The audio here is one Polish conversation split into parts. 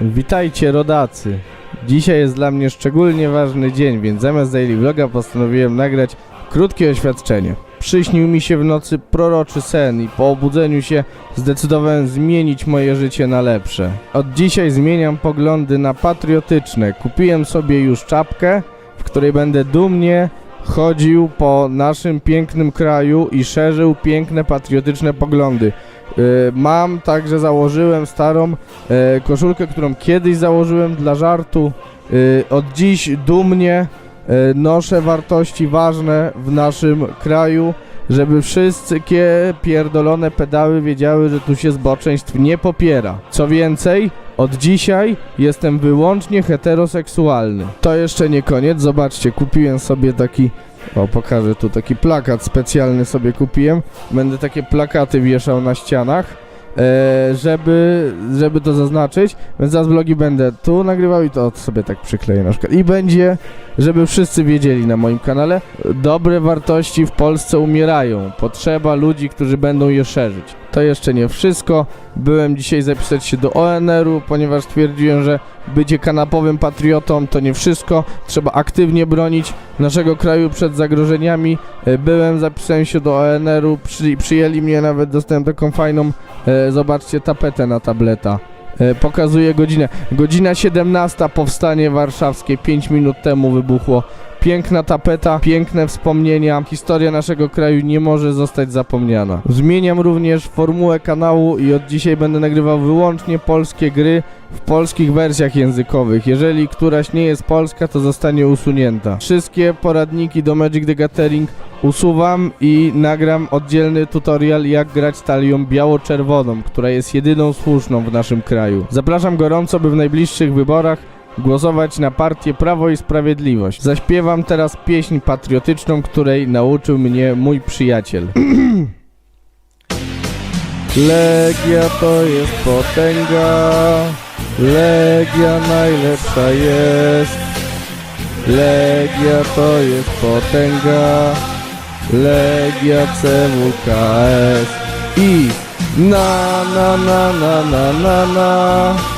Witajcie rodacy. Dzisiaj jest dla mnie szczególnie ważny dzień, więc zamiast daily vloga postanowiłem nagrać krótkie oświadczenie. Przyśnił mi się w nocy proroczy sen i po obudzeniu się zdecydowałem zmienić moje życie na lepsze. Od dzisiaj zmieniam poglądy na patriotyczne. Kupiłem sobie już czapkę, w której będę dumnie chodził po naszym pięknym kraju i szerzył piękne patriotyczne poglądy. Yy, Mam także założyłem starą e, koszulkę, którą kiedyś założyłem dla żartu. E, od dziś dumnie e, noszę wartości ważne w naszym kraju, żeby wszystkie pierdolone pedały wiedziały, że tu się zboczeństw nie popiera. Co więcej, od dzisiaj jestem wyłącznie heteroseksualny. To jeszcze nie koniec, zobaczcie, kupiłem sobie taki o, pokażę tu taki plakat specjalny sobie kupiłem. Będę takie plakaty wieszał na ścianach, e, żeby, żeby to zaznaczyć. Więc zaraz vlogi będę tu nagrywał i to sobie tak przykleję na przykład. I będzie, żeby wszyscy wiedzieli na moim kanale, dobre wartości w Polsce umierają. Potrzeba ludzi, którzy będą je szerzyć. To jeszcze nie wszystko. Byłem dzisiaj zapisać się do ONR-u, ponieważ stwierdziłem, że bycie kanapowym patriotą to nie wszystko. Trzeba aktywnie bronić naszego kraju przed zagrożeniami. E, Byłem, zapisałem się do ONR-u, przy, przyjęli mnie, nawet dostałem taką fajną, e, zobaczcie, tapetę na tableta. E, Pokazuję godzinę. Godzina 17, powstanie warszawskie, 5 minut temu wybuchło. Piękna tapeta, piękne wspomnienia. Historia naszego kraju nie może zostać zapomniana. Zmieniam również formułę kanału i od dzisiaj będę nagrywał wyłącznie polskie gry w polskich wersjach językowych. Jeżeli któraś nie jest polska, to zostanie usunięta. Wszystkie poradniki do Magic the Gathering usuwam i nagram oddzielny tutorial jak grać talią biało-czerwoną, która jest jedyną słuszną w naszym kraju. Zapraszam gorąco, by w najbliższych wyborach głosować na partię Prawo i Sprawiedliwość. Zaśpiewam teraz pieśń patriotyczną, której nauczył mnie mój przyjaciel. Legia to jest potęga, Legia najlepsza jest. Legia to jest potęga, Legia CWKS i na na na na na na na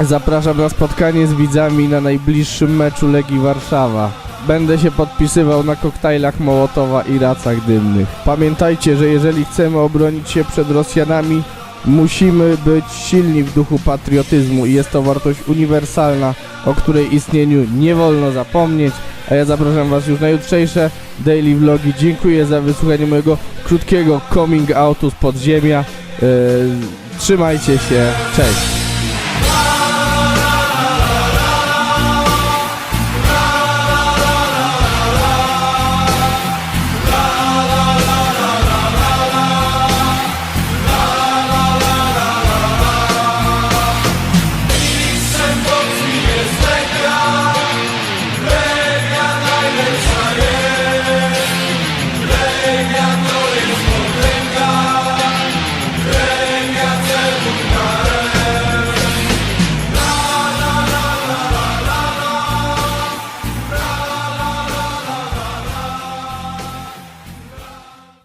Zapraszam na spotkanie z widzami na najbliższym meczu Legii Warszawa. Będę się podpisywał na koktajlach Mołotowa i racach dymnych. Pamiętajcie, że jeżeli chcemy obronić się przed Rosjanami, musimy być silni w duchu patriotyzmu i jest to wartość uniwersalna, o której istnieniu nie wolno zapomnieć. A ja zapraszam Was już na jutrzejsze daily vlogi. Dziękuję za wysłuchanie mojego krótkiego coming outu z podziemia. Yy, trzymajcie się, cześć!